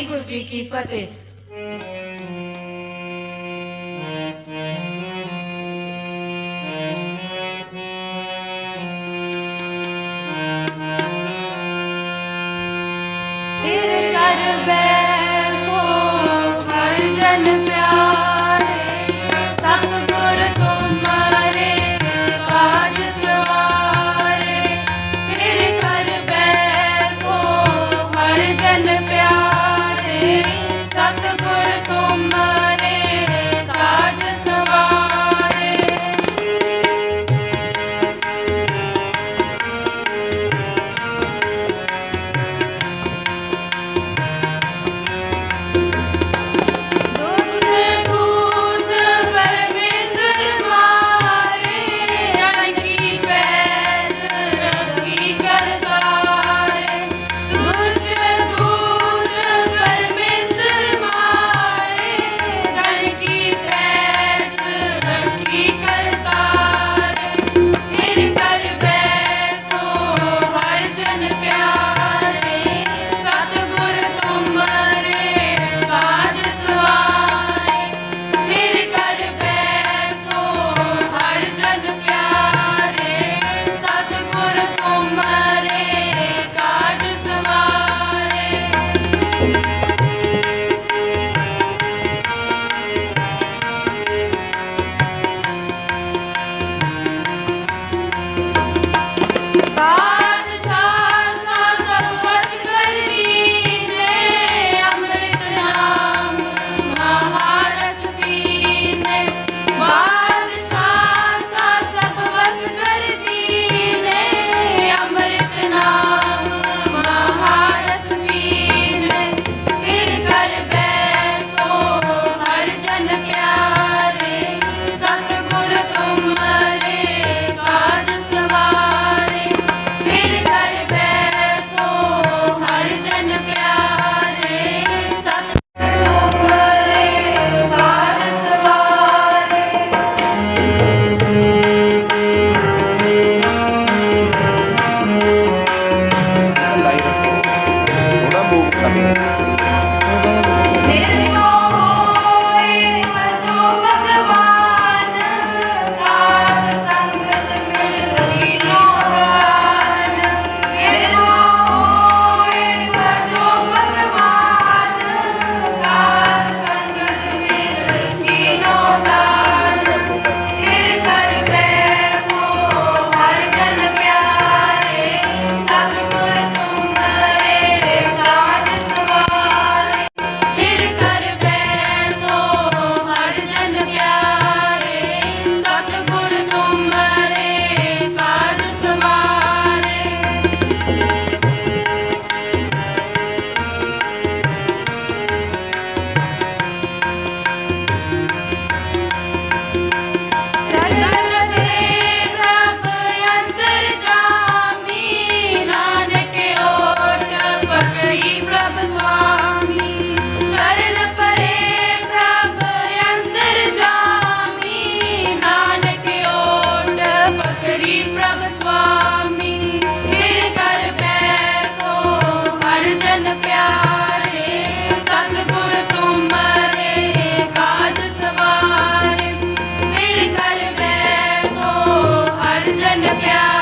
ਵਾਹਿਗੁਰੂ ਜੀ ਕੀ ਫਤਿਹ। ਤੇਰੇ ਕਰ ਬੈ ਸੋ ਹਰ ਜਨ ਪੈ Yeah.